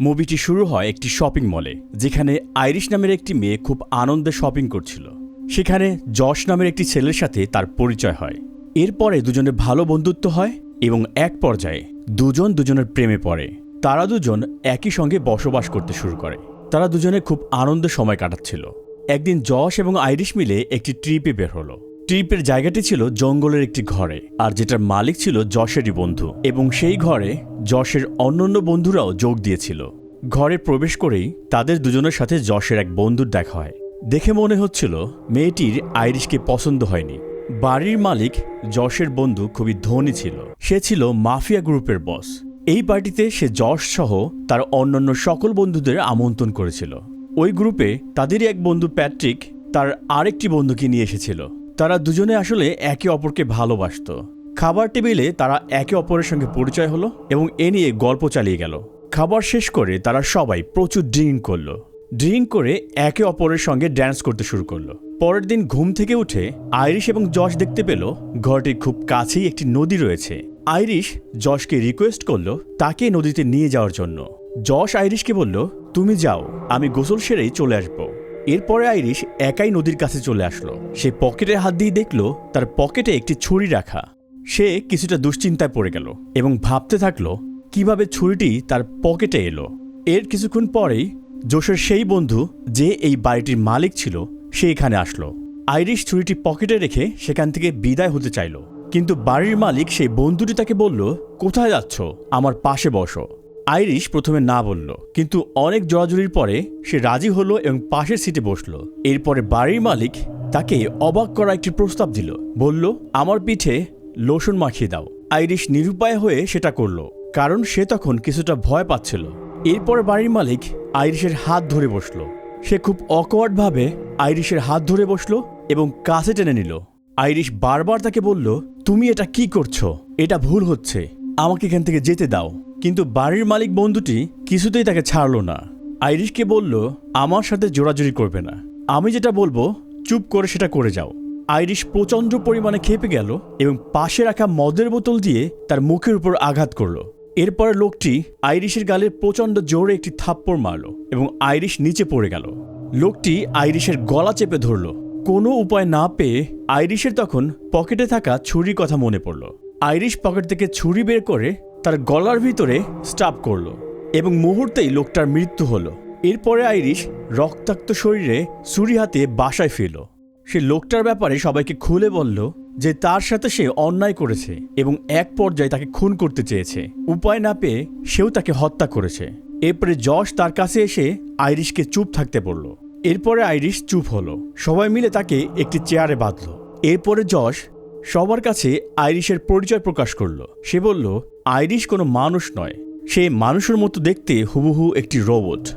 মুভিটি শুরু হয় একটি শপিং মলে, যেখানে আইরিশ নামের একটি মেয়ে খুব আনন্দে শপিং করছিল। সেখানে যশ নামের একটি ছেলের সাথে তার পরিচয় হয়। এরপরে দুজনের ভালো বন্ধুত্ব হয় এবং এক পর্যায়ে দুজন দুজনের প্রেমে পড়ে। তারা দুজন একই সঙ্গে বসবাস করতে শুরু করে। তারা দুজনে খুব আনন্দের সময় কাটাচ্ছিল। একদিন যশ এবং আইরিশ মিলে একটি ট্রিপে বের হলো। ট্রিপের জায়গাটি ছিল জঙ্গলের একটি ঘরে, আর যেটার মালিক ছিল যশেরই বন্ধু। এবং সেই ঘরে যশের অন্যান্য বন্ধুরাও যোগ দিয়েছিল। ঘরে প্রবেশ করেই তাদের দুজনের সাথে যশের এক বন্ধুর দেখা হয়। দেখে মনে হচ্ছিল মেয়েটির আইরিশকে পছন্দ হয়নি। বাড়ির মালিক যশের বন্ধু খুবই ধনী ছিল। সে ছিল মাফিয়া গ্রুপের বস। এই পার্টিতে সে যশ সহ তার অন্যান্য সকল বন্ধুদের আমন্ত্রণ করেছিল। ওই গ্রুপে তাদেরই এক বন্ধু প্যাট্রিক তার আরেকটি বন্ধুকে নিয়ে এসেছিল। তারা দুজনে আসলে একে অপরকে ভালোবাসত। খাবার টেবিলে তারা একে অপরের সঙ্গে পরিচয় হলো এবং এ নিয়ে গল্প চালিয়ে গেল। খাবার শেষ করে তারা সবাই প্রচুর ড্রিঙ্ক করল। ড্রিঙ্ক করে একে অপরের সঙ্গে ড্যান্স করতে শুরু করল। পরের দিন ঘুম থেকে উঠে আইরিশ এবং যশ দেখতে পেল ঘরটির খুব কাছেই একটি নদী রয়েছে। আইরিশ যশকে রিকোয়েস্ট করল তাকে নদীতে নিয়ে যাওয়ার জন্য। যশ আইরিশকে বলল, তুমি যাও, আমি গোসল সেরেই চলে আসব। এরপরে আইরিশ একাই নদীর কাছে চলে আসলো। সে পকেটে হাত দিয়ে দেখল তার পকেটে একটি ছুরি রাখা। সে কিছুটা দুশ্চিন্তায় পড়ে গেল এবং ভাবতে থাকল, কীভাবে ছুরিটি তার পকেটে এলো। এর কিছুক্ষণ পরেই জোশের সেই বন্ধু যে এই বাড়িটির মালিক ছিল, সে এখানে আসলো। আইরিশ ছুরিটি পকেটে রেখে সেখান থেকে বিদায় হতে চাইল। কিন্তু বাড়ির মালিক সেই বন্ধুটি তাকে বলল, কোথায় যাচ্ছ? আমার পাশে বসো। আইরিশ প্রথমে না বলল, কিন্তু অনেক জোরাজুরির পরে সে রাজি হলো এবং পাশের সিটে বসল। এরপরে বাড়ির মালিক তাকে অবাক করা একটি প্রস্তাব দিল। বলল, আমার পিঠে লোশন মাখিয়ে দাও। আইরিশ নিরুপায় হয়ে সেটা করল, কারণ সে তখন কিছুটা ভয় পাচ্ছিল। এরপরে বাড়ির মালিক আইরিশের হাত ধরে বসল। সে খুব অকওয়ার্ডভাবে আইরিশের হাত ধরে বসল এবং কাছে টেনে নিল। আইরিশ বারবার তাকে বলল, তুমি এটা কি করছ? এটা ভুল হচ্ছে। আমাকে এখান থেকে যেতে দাও। কিন্তু বাড়ির মালিক বন্ধুটি কিছুতেই তাকে ছাড়ল না। আইরিশকে বলল, আমার সাথে জোরাজুরি করবে না। আমি যেটা বলব, চুপ করে সেটা করে যাও। আইরিশ প্রচণ্ড পরিমাণে খেপে গেল এবং পাশে রাখা মদের বোতল দিয়ে তার মুখের উপর আঘাত করল। এরপরে লোকটি আইরিশের গালে প্রচণ্ড জোরে একটি থাপ্পড় মারল এবং আইরিশ নিচে পড়ে গেল। লোকটি আইরিশের গলা চেপে ধরল। কোনো উপায় না পেয়ে আইরিশের তখন পকেটে থাকা ছুরির কথা মনে পড়ল। আইরিশ পকেট থেকে ছুরি বের করে তার গলার ভিতরে স্টাপ করল এবং মুহূর্তেই লোকটার মৃত্যু হলো। এরপরে আইরিশ রক্তাক্ত শরীরে ছুরি হাতে বাসায় ফিরল। সে লোকটার ব্যাপারে সবাইকে খুলে বলল যে তার সাথে সে অন্যায় করেছে এবং এক পর্যায়ে তাকে খুন করতে চেয়েছে। উপায় না পেয়ে সেও তাকে হত্যা করেছে। এরপরে যশ তার কাছে এসে আইরিশকে চুপ থাকতে বলল। এরপরে আইরিশ চুপ হলো। সবাই মিলে তাকে একটি চেয়ারে বাঁধল। এরপরে যশ সবার কাছে আইরিশের পরিচয় প্রকাশ করল। সে বলল আইরিশ কোনো মানুষ নয়। সে মানুষের মতো দেখতে হুবহু একটি রোবট।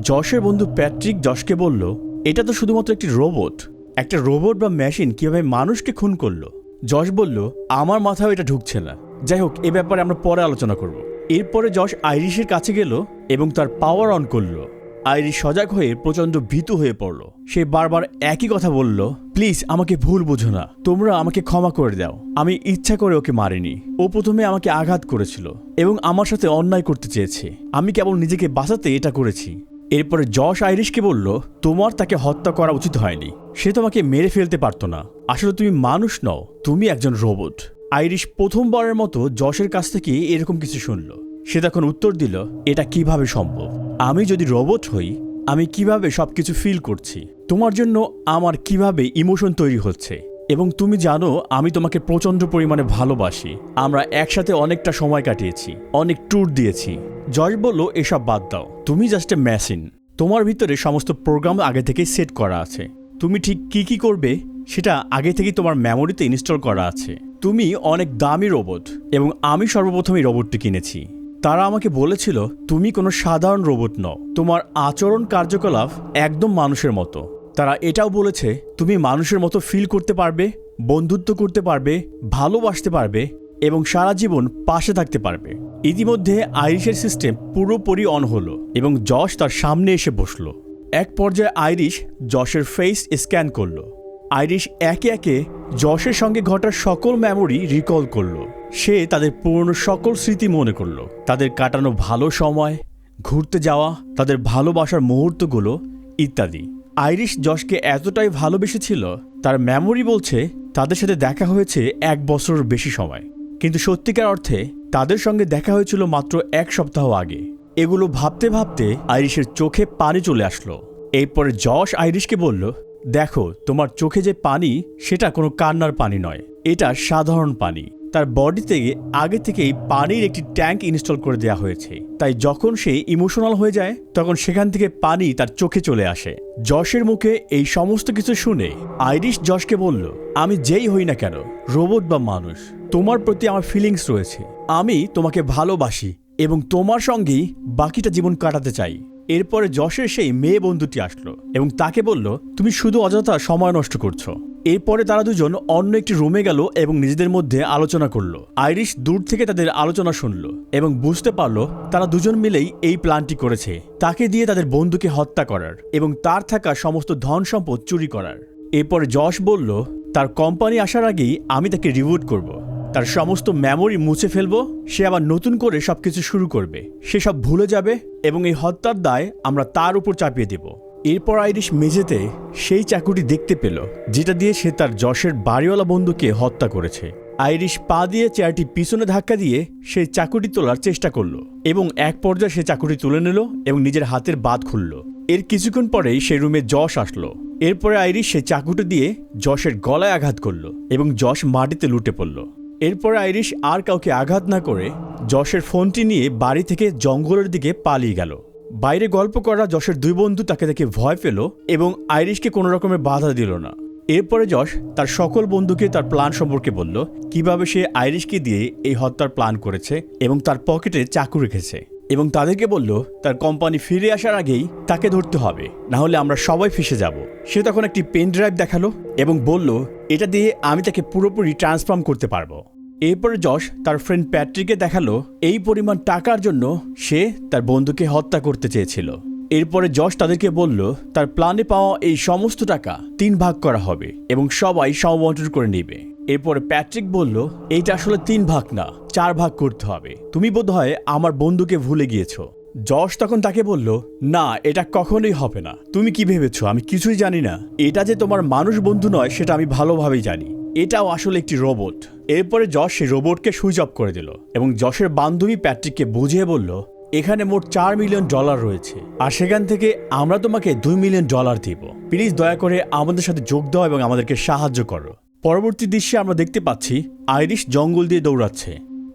যশের বন্ধু প্যাট্রিক যশকে বলল, এটা তো শুধুমাত্র একটি রোবট। একটা রোবট বা মেশিন কীভাবে মানুষকে খুন করল? যশ বলল, আমার মাথাও এটা ঢুকছে না। যাই হোক, এ ব্যাপারে আমরা পরে আলোচনা করব। এরপরে যশ আইরিশের কাছে গেল এবং তার পাওয়ার অন করল। আইরিশ সজাগ হয়ে প্রচণ্ড ভীতু হয়ে পড়ল। সে বারবার একই কথা বলল, প্লিজ, আমাকে ভুল বুঝো না। তোমরা আমাকে ক্ষমা করে দাও। আমি ইচ্ছা করে ওকে মারিনি। ও প্রথমে আমাকে আঘাত করেছিল এবং আমার সাথে অন্যায় করতে চেয়েছে। আমি কেবল নিজেকে বাঁচাতে এটা করেছি। এরপরে যশ আইরিশকে বলল, তোমার তাকে হত্যা করা উচিত হয়নি। সে তোমাকে মেরে ফেলতে পারতো না। আসলে তুমি মানুষ নও, তুমি একজন রোবট। আইরিশ প্রথমবারের মতো যশের কাছ থেকে এরকম কিছু শুনল। সে তখন উত্তর দিল, এটা কীভাবে সম্ভব? আমি যদি রোবট হই, আমি কীভাবে সব কিছু ফিল করছি? তোমার জন্য আমার কীভাবে ইমোশন তৈরি হচ্ছে? এবং তুমি জানো, আমি তোমাকে প্রচণ্ড পরিমাণে ভালোবাসি। আমরা একসাথে অনেকটা সময় কাটিয়েছি, অনেক ট্যুর দিয়েছি। জশ বলল, এসব বাদ দাও। তুমি জাস্ট এ মেশিন তোমার ভিতরে সমস্ত প্রোগ্রাম আগে থেকেই সেট করা আছে। তুমি ঠিক কি কি করবে, সেটা আগে থেকেই তোমার মেমোরিতে ইনস্টল করা আছে। তুমি অনেক দামি রোবট এবং আমি সর্বপ্রথম এই রোবটটি কিনেছি। তারা আমাকে বলেছিল, তুমি কোনো সাধারণ রোবট নও। তোমার আচরণ কার্যকলাপ একদম মানুষের মতো। তারা এটাও বলেছে, তুমি মানুষের মতো ফিল করতে পারবে, বন্ধুত্ব করতে পারবে, ভালোবাসতে পারবে এবং সারা জীবন পাশে থাকতে পারবে। ইতিমধ্যে আইরিশের সিস্টেম পুরোপুরি অন হলো এবং যশ তার সামনে এসে বসল। এক পর্যায়ে আইরিশ যশের ফেস স্ক্যান করল। আইরিশ একে একে যশের সঙ্গে ঘটার সকল মেমোরি রিকল করল। সে তাদের পুরনো সকল স্মৃতি মনে করল। তাদের কাটানো ভালো সময়, ঘুরতে যাওয়া, তাদের ভালোবাসার মুহূর্তগুলো ইত্যাদি। আইরিশ যশকে এতটাই ভালোবেসেছিল, তার মেমোরি বলছে তাদের সাথে দেখা হয়েছে এক বছরের বেশি সময়। কিন্তু সত্যিকার অর্থে তাদের সঙ্গে দেখা হয়েছিল মাত্র এক সপ্তাহ আগে। এগুলো ভাবতে ভাবতে আইরিশের চোখে পানি চলে আসলো। এরপরে যশ আইরিশকে বলল, দেখো, তোমার চোখে যে পানি, সেটা কোনো কান্নার পানি নয়। এটা সাধারণ পানি। তার বডিতে আগে থেকেই পানির একটি ট্যাঙ্ক ইনস্টল করে দেওয়া হয়েছে। তাই যখন সে ইমোশনাল হয়ে যায়, তখন সেখান থেকে পানি তার চোখে চলে আসে। যশের মুখে এই সমস্ত কিছু শুনে আইরিশ যশকে বলল, আমি যেই হই না কেন, রোবট বা মানুষ, তোমার প্রতি আমার ফিলিংস রয়েছে। আমি তোমাকে ভালোবাসি এবং তোমার সঙ্গেই বাকিটা জীবন কাটাতে চাই। এরপরে যশের সেই মেয়ে বন্ধুটি আসলো এবং তাকে বলল, তুমি শুধু অযথা সময় নষ্ট করছ। এরপরে তারা দুজন অন্য একটি রুমে গেল এবং নিজেদের মধ্যে আলোচনা করল। আইরিশ দূর থেকে তাদের আলোচনা শুনলো এবং বুঝতে পারল তারা দুজন মিলেই এই প্ল্যানটি করেছে। তাকে দিয়ে তাদের বন্ধুকে হত্যা করার এবং তার থাকা সমস্ত ধন সম্পদ চুরি করার। এরপরে যশ বলল, তার কোম্পানি আসার আগেই আমি তাকে রিভোট করব। তার সমস্ত মেমোরি মুছে ফেলব। সে আবার নতুন করে সবকিছু শুরু করবে। সে সব ভুলে যাবে এবং এই হত্যার দায় আমরা তার উপর চাপিয়ে দেব। এরপর আইরিশ মেঝেতে সেই চাকুটি দেখতে পেল, যেটা দিয়ে সে তার যশের বাড়িওয়ালা বন্ধুকে হত্যা করেছে। আইরিশ পা দিয়ে চেয়ারটি পিছনে ধাক্কা দিয়ে সেই চাকুটি তোলার চেষ্টা করল এবং এক পর্যায়ে সে চাকুটি তুলে নিল এবং নিজের হাতের বাদ খুলল। এর কিছুক্ষণ পরেই সে রুমে যশ আসলো। এরপরে আইরিশ সে চাকুটি দিয়ে যশের গলায় আঘাত করল এবং যশ মাটিতে লুটে পড়ল। এরপরে আইরিশ আর কাউকে আঘাত না করে যশের ফোনটি নিয়ে বাড়ি থেকে জঙ্গলের দিকে পালিয়ে গেল। বাইরে গল্প করা যশের দুই বন্ধু তাকে দেখে ভয় পেল এবং আইরিশকে কোনো রকমের বাধা দিল না। এরপরে যশ তার সকল বন্ধুকে তার প্ল্যান সম্পর্কে বলল, কীভাবে সে আইরিশকে দিয়ে এই হত্যার প্ল্যান করেছে এবং তার পকেটে চাকু রেখেছে। এবং তাদেরকে বলল, তার কোম্পানি ফিরে আসার আগেই তাকে ধরতে হবে, না হলে আমরা সবাই ফেসে যাব। সে তখন একটি পেন ড্রাইভ দেখাল এবং বলল, এটা দিয়ে আমি তাকে পুরোপুরি ট্রান্সফর্ম করতে পারব। এরপরে যশ তার ফ্রেন্ড প্যাট্রিকে দেখাল এই পরিমাণ টাকার জন্য সে তার বন্ধুকে হত্যা করতে চেয়েছিল। এরপরে যশ তাদেরকে বলল, তার প্ল্যানে পাওয়া এই সমস্ত টাকা তিন ভাগ করা হবে এবং সবাই সমবন্টন করে নেবে। এরপরে প্যাট্রিক বলল, এইটা আসলে তিন ভাগ না, চার ভাগ করতে হবে। তুমি বোধহয় আমার বন্ধুকে ভুলে গিয়েছো। যশ তখন তাকে বলল, না, এটা কখনোই হবে না। তুমি কি ভেবেছো? আমি কিছুই জানি না। এটা যে তোমার মানুষ বন্ধু নয়, সেটা আমি ভালোভাবেই জানি। এটাও আসলে একটি রোবট। এরপরে যশ সেই রোবটকে সুইচ অফ করে দিল এবং যশের বান্ধবী প্যাট্রিককে বুঝিয়ে বলল, এখানে মোট চার মিলিয়ন ডলার রয়েছে। আর সেখান থেকে আমরা তোমাকে দুই মিলিয়ন ডলার দিব। প্লিজ দয়া করে আমাদের সাথে যোগ দাও এবং আমাদেরকে সাহায্য করো। পরবর্তী দৃশ্যে আমরা দেখতে পাচ্ছি, আইরিশ জঙ্গল দিয়ে দৌড়াচ্ছে।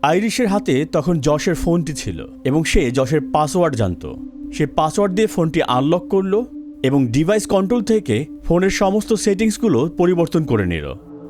আইরিশের হাতে তখন যশের ফোনটি ছিল এবং সে যশের পাসওয়ার্ড জানতো। সে পাসওয়ার্ড দিয়ে ফোনটি আনলক করল এবং ডিভাইস কন্ট্রোল থেকে ফোনের সমস্ত সেটিংসগুলো পরিবর্তন করে নিল।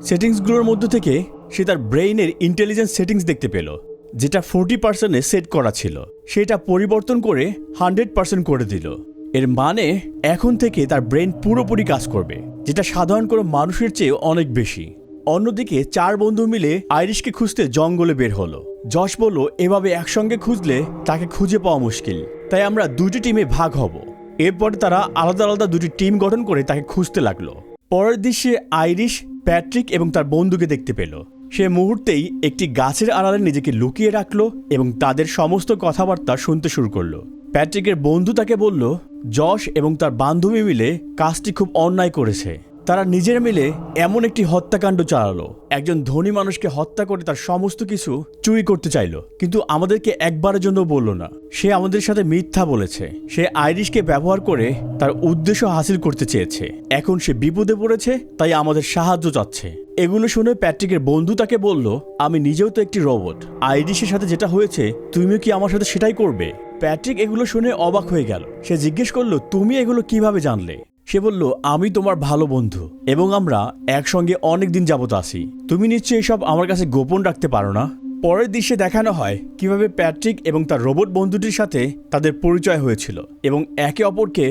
সেটিংসগুলোর মধ্য থেকে সে তার ব্রেইনের ইন্টেলিজেন্স সেটিংস দেখতে পেল, যেটা ফোরটি পার্সেন্টে সেট করা ছিল। সেটা পরিবর্তন করে হান্ড্রেড পার্সেন্ট করে দিল। এর মানে এখন থেকে তার ব্রেন পুরোপুরি কাজ করবে, যেটা সাধারণ কোনো মানুষের চেয়ে অনেক বেশি। অন্যদিকে চার বন্ধু মিলে আইরিশকে খুঁজতে জঙ্গলে বের হলো। যশ বলল, এভাবে একসঙ্গে খুঁজলে তাকে খুঁজে পাওয়া মুশকিল। তাই আমরা দুটি টিমে ভাগ হব। এরপর তারা আলাদা আলাদা দুটি টিম গঠন করে তাকে খুঁজতে লাগল। পরের দৃশ্যে আইরিশ প্যাট্রিক এবং তার বন্ধুকে দেখতে পেল। সে মুহূর্তেই একটি গাছের আড়ালে নিজেকে লুকিয়ে রাখল এবং তাদের সমস্ত কথাবার্তা শুনতে শুরু করল। প্যাট্রিকের বন্ধু তাকে বলল যশ এবং তার বান্ধবী মিলে কাজটি খুব অন্যায় করেছে। তারা নিজের মিলে এমন একটি হত্যাকাণ্ড চালালো। একজন ধনী মানুষকে হত্যা করে তার সমস্ত কিছু চুরি করতে চাইলো। কিন্তু আমাদেরকে একবারের জন্য বলল না। সে আমাদের সাথে মিথ্যা বলেছে। সে আইরিশকে ব্যবহার করে তার উদ্দেশ্য হাসিল করতে চেয়েছে। এখন সে বিপদে পড়েছে, তাই আমাদের সাহায্য চাচ্ছে। এগুলো শুনে প্যাট্রিকের বন্ধু তাকে বলল, আমি নিজেও তো একটি রোবট। আইরিশের সাথে যেটা হয়েছে, তুমিও কি আমার সাথে সেটাই করবে? প্যাট্রিক এগুলো শুনে অবাক হয়ে গেল। সে জিজ্ঞেস করল, তুমি এগুলো কীভাবে জানলে? সে বলল, আমি তোমার ভালো বন্ধু এবং আমরা একসঙ্গে অনেক দিন যাবত আসি তুমি নিশ্চয়ই এসব আমার কাছে গোপন রাখতে পারো না? পরের দৃশ্যে দেখানো হয় কীভাবে প্যাট্রিক এবং তার রোবট বন্ধুটির সাথে তাদের পরিচয় হয়েছিল এবং একে অপরকে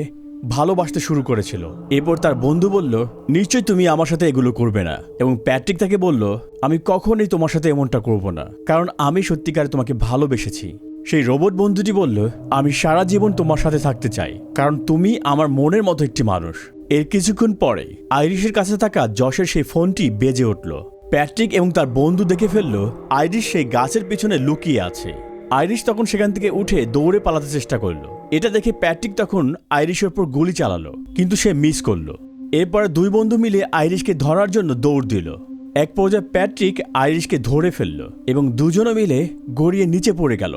ভালোবাসতে শুরু করেছিল। এরপর তার বন্ধু বলল, নিশ্চয়ই তুমি আমার সাথে এগুলো করবে না। এবং প্যাট্রিক তাকে বলল, আমি কখনোই তোমার সাথে এমনটা করব না, কারণ আমি সত্যিকারে তোমাকে ভালোবেসেছি। সেই রোবট বন্ধুটি বলল, আমি সারা জীবন তোমার সাথে থাকতে চাই, কারণ তুমি আমার মনের মতো একটি মানুষ। এর কিছুক্ষণ পরে আইরিশের কাছে থাকা যশের সেই ফোনটি বেজে উঠল। প্যাট্রিক এবং তার বন্ধু দেখে ফেলল, আইরিশ সেই গাছের পিছনে লুকিয়ে আছে। আইরিশ তখন সেখান থেকে উঠে দৌড়ে পালাতে চেষ্টা করল। এটা দেখে প্যাট্রিক তখন আইরিশের উপর গুলি চালালো, কিন্তু সে মিস করল। এরপরে দুই বন্ধু মিলে আইরিশকে ধরার জন্য দৌড় দিল। এক পর্যায়ে প্যাট্রিক আইরিশকে ধরে ফেলল এবং দুজনে মিলে গড়িয়ে নিচে পড়ে গেল।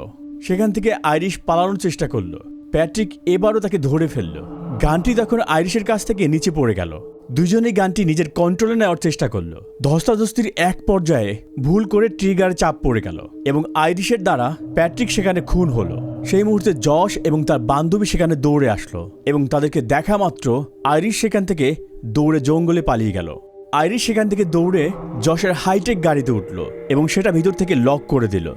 সেখান থেকে আইরিশ পালানোর চেষ্টা করল। প্যাট্রিক এবারও তাকে ধরে ফেলল। গানটি তখন আইরিশের কাছ থেকে নিচে পড়ে গেল। দুজনেই গানটি নিজের কন্ট্রোলে নেওয়ার চেষ্টা করল। ধস্তাধস্তির এক পর্যায়ে ভুল করে ট্রিগার চাপ পড়ে গেল এবং আইরিশের দ্বারা প্যাট্রিক সেখানে খুন হলো। সেই মুহূর্তে যশ এবং তার বান্ধবী সেখানে দৌড়ে আসলো এবং তাদেরকে দেখা মাত্র আইরিশ সেখান থেকে দৌড়ে জঙ্গলে পালিয়ে গেল। আইরিশ সেখান থেকে দৌড়ে যশের হাইটেক গাড়িতে উঠল এবং সেটা ভিতর থেকে লক করে দিল।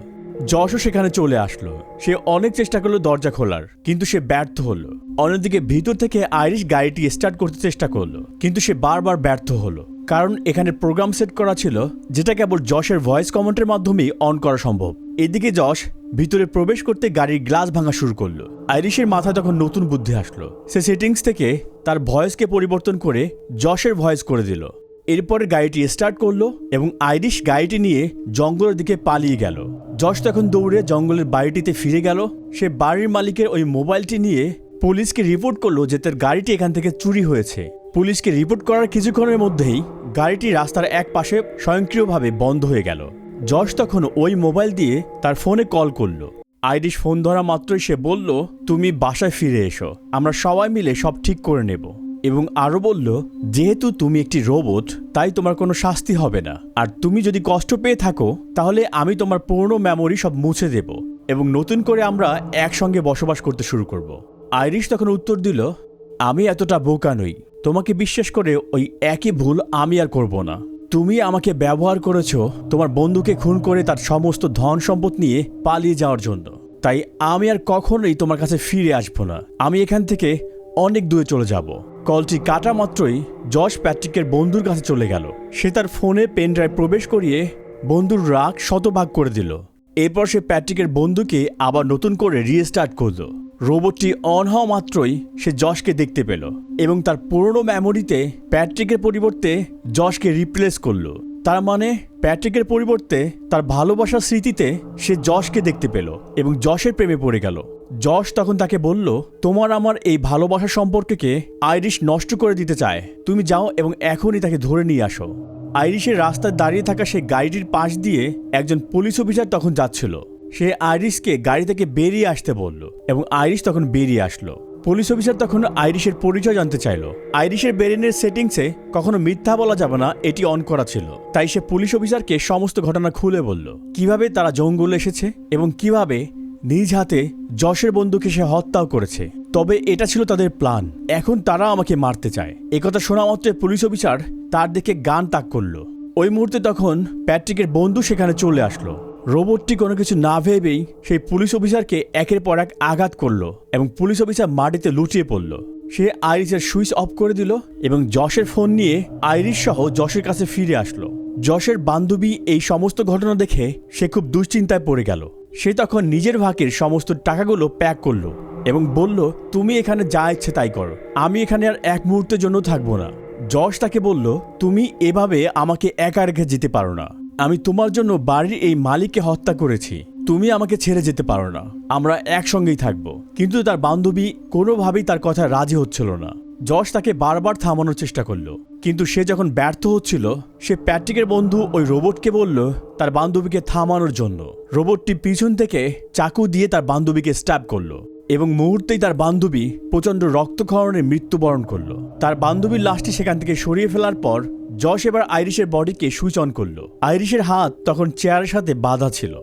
যশও সেখানে চলে আসলো। সে অনেক চেষ্টা করল দরজা খোলার, কিন্তু সে ব্যর্থ হলো। অন্যদিকে ভিতর থেকে আইরিশ গাড়িটি স্টার্ট করতে চেষ্টা করল, কিন্তু সে বারবার ব্যর্থ হলো। কারণ এখানে প্রোগ্রাম সেট করা ছিল, যেটা কেবল যশের ভয়েস কমেন্টের মাধ্যমেই অন করা সম্ভব। এদিকে যশ ভিতরে প্রবেশ করতে গাড়ির গ্লাস ভাঙা শুরু করল। আইরিশের মাথায় তখন নতুন বুদ্ধি আসলো। সে সেটিংস থেকে তার ভয়েসকে পরিবর্তন করে যশের ভয়েস করে দিল। এরপরে গাড়িটি স্টার্ট করল এবং আইরিশ গাড়িটি নিয়ে জঙ্গলের দিকে পালিয়ে গেল। যশ তখন দৌড়ে জঙ্গলের বাড়িটিতে ফিরে গেল। সে বাড়ির মালিকের ওই মোবাইলটি নিয়ে পুলিশকে রিপোর্ট করল যে তার গাড়িটি এখান থেকে চুরি হয়েছে। পুলিশকে রিপোর্ট করার কিছুক্ষণের মধ্যেই গাড়িটি রাস্তার এক পাশে স্বয়ংক্রিয়ভাবে বন্ধ হয়ে গেল। যশ তখন ওই মোবাইল দিয়ে তার ফোনে কল করল। আইরিশ ফোন ধরা মাত্রই সে বলল, তুমি বাসায় ফিরে এসো। আমরা সবাই মিলে সব ঠিক করে নেব। এবং আরও বলল, যেহেতু তুমি একটি রোবট, তাই তোমার কোনো শাস্তি হবে না। আর তুমি যদি কষ্ট পেয়ে থাকো, তাহলে আমি তোমার পুরনো মেমোরি সব মুছে দেব এবং নতুন করে আমরা একসঙ্গে বসবাস করতে শুরু করব। আইরিশ তখন উত্তর দিল, আমি এতটা বোকা নই। তোমাকে বিশ্বাস করে ওই একই ভুল আমি আর করব না। তুমি আমাকে ব্যবহার করেছ তোমার বন্ধুকে খুন করে তার সমস্ত ধন সম্পদ নিয়ে পালিয়ে যাওয়ার জন্য। তাই আমি আর কখনোই তোমার কাছে ফিরে আসব না। আমি এখান থেকে অনেক দূরে চলে যাব। কলটি কাটা মাত্রই জশ প্যাট্রিকের বন্ধুর কাছে চলে গেল। সে তার ফোনে পেন ড্রাইভ প্রবেশ করিয়ে বন্ধুর রাগ শতভাগ করে দিল। এরপর সে প্যাট্রিকের বন্ধুকে আবার নতুন করে রিস্টার্ট করল। রোবটটি অন হওয়া মাত্রই সে জশকে দেখতে পেল এবং তার পুরনো মেমোরিতে প্যাট্রিকের পরিবর্তে জশকে রিপ্লেস করল। তার মানে প্যাট্রিকের পরিবর্তে তার ভালোবাসার স্মৃতিতে সে যশকে দেখতে পেল এবং যশের প্রেমে পড়ে গেল। যশ তখন তাকে বলল, তোমার আমার এই ভালোবাসা সম্পর্ককে আইরিশ নষ্ট করে দিতে চায়। তুমি যাও এবং এখনই তাকে ধরে নিয়ে আসো। আইরিশের রাস্তায় দাঁড়িয়ে থাকা সেই গাড়িটির পাশ দিয়ে একজন পুলিশ অফিসার তখন যাচ্ছিল। সে আইরিশকে গাড়ি থেকে বেরিয়ে আসতে বলল এবং আইরিশ তখন বেরিয়ে আসলো। পুলিশ অফিসার তখন আইরিশের পরিচয় জানতে চাইল। আইরিশের ব্রেনের সেটিংসে কখনো মিথ্যা বলা যাবে না, এটি অন করা ছিল। তাই সে পুলিশ অফিসারকে সমস্ত ঘটনা খুলে বলল, কীভাবে তারা জঙ্গলে এসেছে এবং কীভাবে নিজ হাতে যশের বন্ধুকে সে হত্যাও করেছে? তবে এটা ছিল তাদের প্ল্যান। এখন তারা আমাকে মারতে চায়। একথা শোনা মাত্রে পুলিশ অফিসার তার দিকে গান তাক করল। ওই মুহূর্তে তখন প্যাট্রিকের বন্ধু সেখানে চলে আসলো। রোবটটি কোনো কিছু না ভেবেই সেই পুলিশ অফিসারকে একের পর এক আঘাত করল এবং পুলিশ অফিসার মাটিতে লুটিয়ে পড়ল। সে আইরিশের সুইচ অফ করে দিল এবং যশের ফোন নিয়ে আইরিশ সহ যশের কাছে ফিরে আসলো। যশের বান্ধবী এই সমস্ত ঘটনা দেখে সে খুব দুশ্চিন্তায় পড়ে গেল। সে তখন নিজের ভাগের সমস্ত টাকাগুলো প্যাক করল এবং বলল, তুমি এখানে যা ইচ্ছে তাই করো। আমি এখানে আর এক মুহূর্তের জন্য থাকব না। যশ তাকে বলল, তুমি এভাবে আমাকে একা রেখে যেতে পারো না। আমি তোমার জন্য বাড়ির এই মালিককে হত্যা করেছি। তুমি আমাকে ছেড়ে যেতে পারো না। আমরা একসঙ্গেই থাকব। কিন্তু তার বান্ধবী কোনোভাবেই তার কথা রাজি হচ্ছিল না। যশ তাকে বারবার থামানোর চেষ্টা করল। কিন্তু সে যখন ব্যর্থ হচ্ছিল, সে প্যাট্রিকের বন্ধু ওই রোবটকে বলল তার বান্ধবীকে থামানোর জন্য। রোবটটি পিছন থেকে চাকু দিয়ে তার বান্ধবীকে স্ট্যাব করল এবং মুহূর্তেই তার বান্ধবী প্রচণ্ড রক্তক্ষরণে মৃত্যুবরণ করল। তার বান্ধবীর লাশটি সেখান থেকে সরিয়ে ফেলার পর যশ এবার আইরিশের বডিকে সুইচ অন করল। আইরিশের হাত তখন চেয়ারের সাথে বাঁধা ছিল।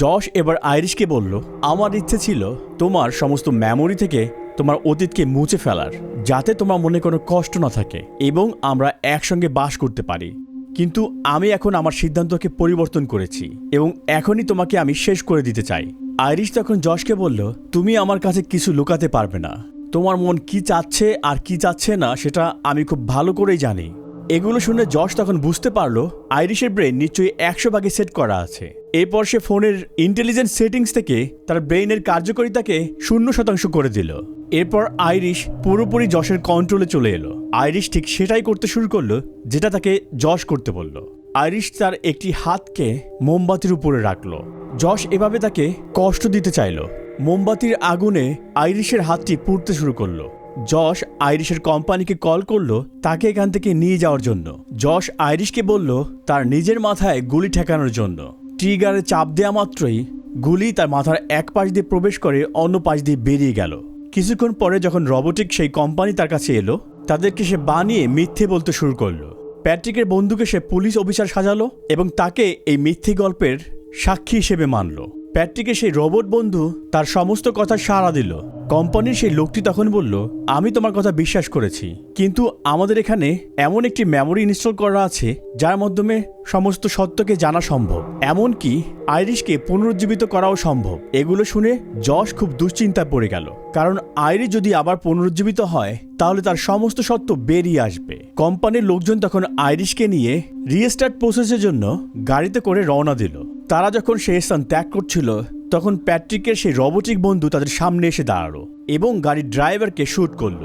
যশ এবার আইরিশকে বলল, আমার ইচ্ছে ছিল তোমার সমস্ত মেমোরি থেকে তোমার অতীতকে মুছে ফেলার, যাতে তোমার মনে কোনো কষ্ট না থাকে এবং আমরা একসঙ্গে বাস করতে পারি। কিন্তু আমি এখন আমার সিদ্ধান্তকে পরিবর্তন করেছি এবং এখনই তোমাকে আমি শেষ করে দিতে চাই। আইরিশ তখন যশকে বলল, তুমি আমার কাছে কিছু লুকাতে পারবে না। তোমার মন কি চাচ্ছে আর কি চাচ্ছে না, সেটা আমি খুব ভালো করেই জানি। এগুলো শুনে যশ তখন বুঝতে পারল আইরিশের ব্রেন নিশ্চয়ই একশো ভাগে সেট করা আছে। এরপর সে ফোনের ইন্টেলিজেন্স সেটিংস থেকে তার ব্রেইনের কার্যকারিতাকে শূন্য শতাংশ করে দিল। এরপর আইরিশ পুরোপুরি যশের কন্ট্রোলে চলে এলো। আইরিশ ঠিক সেটাই করতে শুরু করল, যেটা তাকে যশ করতে বলল। আইরিশ তার একটি হাতকে মোমবাতির উপরে রাখল। যশ এভাবে তাকে কষ্ট দিতে চাইল। মোমবাতির আগুনে আইরিশের হাতটি পুড়তে শুরু করল। যশ আইরিশের কোম্পানিকে কল করল তাকে এখান থেকে নিয়ে যাওয়ার জন্য। যশ আইরিশকে বলল, তার নিজের মাথায় গুলি ঠেকানোর জন্য। ট্রিগারে চাপ দেওয়া মাত্রই গুলি তার মাথার এক পাশ দিয়ে প্রবেশ করে অন্য পাশ দিয়ে বেরিয়ে গেল। কিছুক্ষণ পরে যখন রবোটিক সেই কোম্পানি তার কাছে এলো, তাদেরকে সে বানিয়ে মিথ্যে বলতে শুরু করল। প্যাট্রিকের বন্ধুকে সে পুলিশ অফিসার সাজালো এবং তাকে এই মিথ্যে গল্পের সাক্ষী হিসেবে মানলো। প্যাট্রিকের সেই রোবট বন্ধু তার সমস্ত কথা সাড়া দিল। কোম্পানির সেই লোকটি তখন বলল, আমি তোমার কথা বিশ্বাস করেছি, কিন্তু আমাদের এখানে এমন একটি মেমোরি ইনস্টল করা আছে, যার মাধ্যমে সমস্ত সত্যকে জানা সম্ভব। এমনকি আইরিশকে পুনরুজ্জীবিত করাও সম্ভব। এগুলো শুনে যশ খুব দুশ্চিন্তায় পড়ে গেল। কারণ আইরিশ যদি আবার পুনরুজ্জীবিত হয়, তাহলে তার সমস্ত সত্য বেরিয়ে আসবে। কোম্পানির লোকজন তখন আইরিশকে নিয়ে রিস্টার্ট প্রসেসের জন্য গাড়িতে করে রওনা দিল। তারা যখন সেই স্থান ত্যাগ করছিল, তখন প্যাট্রিকের সেই রবোটিক বন্ধু তাদের সামনে এসে দাঁড়াল এবং গাড়ির ড্রাইভারকে শ্যুট করল।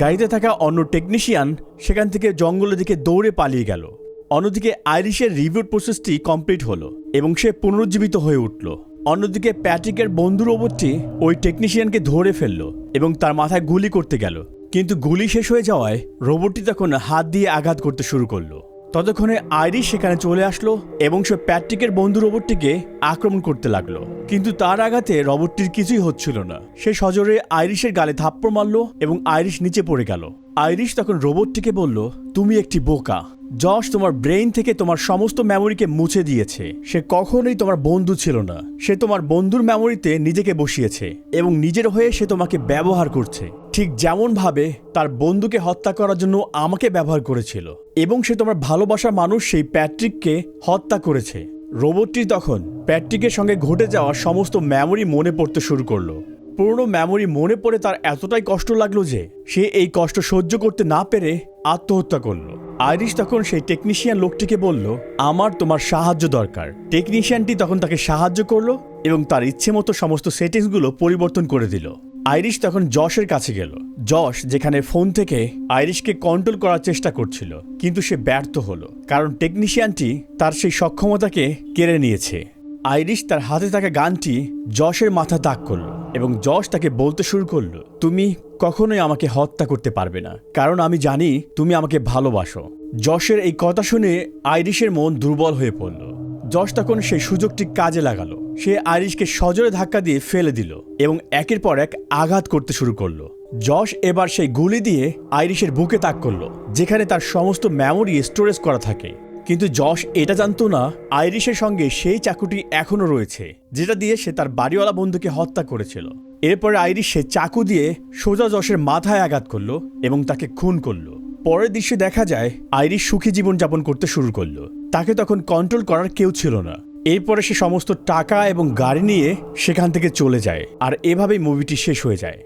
গাড়িতে থাকা অন্য টেকনিশিয়ান সেখান থেকে জঙ্গলের দিকে দৌড়ে পালিয়ে গেল। অন্যদিকে আইরিশের রিভিউ প্রসেসটি কমপ্লিট হলো এবং সে পুনরুজ্জীবিত হয়ে উঠল। অন্যদিকে প্যাট্রিকের বন্ধু রোবটটি ওই টেকনিশিয়ানকে ধরে ফেলল এবং তার মাথায় গুলি করতে গেল। কিন্তু গুলি শেষ হয়ে যাওয়ায় রোবটটি তখন হাত দিয়ে আঘাত করতে শুরু করল। ততক্ষণে আইরিশ সেখানে চলে আসলো এবং সে প্যাট্রিকের বন্ধু রোবটটিকে আক্রমণ করতে লাগল। কিন্তু তার আঘাতে রোবটটির কিছুই হচ্ছিল না। সে সজোরে আইরিশের গালে থাপ্পড় মারল এবং আইরিশ নিচে পড়ে গেল। আইরিশ তখন রোবটটিকে বলল, তুমি একটি বোকা। যশ তোমার ব্রেইন থেকে তোমার সমস্ত মেমোরিকে মুছে দিয়েছে। সে কখনোই তোমার বন্ধু ছিল না। সে তোমার বন্ধুর মেমোরিতে নিজেকে বসিয়েছে এবং নিজের হয়ে সে তোমাকে ব্যবহার করছে। ঠিক যেমনভাবে তার বন্ধুকে হত্যা করার জন্য আমাকে ব্যবহার করেছিল এবং সে তোমার ভালোবাসার মানুষ সেই প্যাট্রিককে হত্যা করেছে। রোবটটি তখন প্যাট্রিকের সঙ্গে ঘটে যাওয়া সমস্ত মেমোরি মনে পড়তে শুরু করল। পুরনো মেমোরি মনে পড়ে তার এতটাই কষ্ট লাগল যে সে এই কষ্ট সহ্য করতে না পেরে আত্মহত্যা করল। আইরিশ তখন সেই টেকনিশিয়ান লোকটিকে বলল, আমার তোমার সাহায্য দরকার। টেকনিশিয়ানটি তখন তাকে সাহায্য করল এবং তার ইচ্ছে মতো সমস্ত সেটিংসগুলো পরিবর্তন করে দিল। আইরিশ তখন যশের কাছে গেল। যশ, যেখানে ফোন থেকে আইরিশকে কন্ট্রোল করার চেষ্টা করছিল, কিন্তু সে ব্যর্থ হলো, কারণ টেকনিশিয়ানটি তার সেই সক্ষমতাকে কেড়ে নিয়েছে। আইরিশ তার হাতে থাকা গানটি যশের মাথা তাক করল। এবং যশ তাকে বলতে শুরু করল, তুমি কখনোই আমাকে হত্যা করতে পারবে না, কারণ আমি জানি তুমি আমাকে ভালোবাসো। যশের এই কথা শুনে আইরিশের মন দুর্বল হয়ে পড়ল। যশ তখন সেই সুযোগটি কাজে লাগালো। সে আইরিশকে সজোরে ধাক্কা দিয়ে ফেলে দিল এবং একের পর এক আঘাত করতে শুরু করল। যশ এবার সেই গুলি দিয়ে আইরিশের বুকে তাক করল, যেখানে তার সমস্ত মেমোরি স্টোরেজ করা থাকে। কিন্তু যশ এটা জানতো না, আইরিশের সঙ্গে সেই চাকুটি এখনও রয়েছে, যেটা দিয়ে সে তার বাড়িওয়ালা বন্ধুকে হত্যা করেছিল। এরপরে আইরিশ সে চাকু দিয়ে সোজা যশের মাথায় আঘাত করল এবং তাকে খুন করল। পরের দৃশ্যে দেখা যায়, আইরিশ সুখী জীবন যাপন করতে শুরু করল। তাকে তখন কন্ট্রোল করার কেউ ছিল না। এরপরে সে সমস্ত টাকা এবং গাড়ি নিয়ে সেখান থেকে চলে যায়, আর এভাবেই মুভিটি শেষ হয়ে যায়।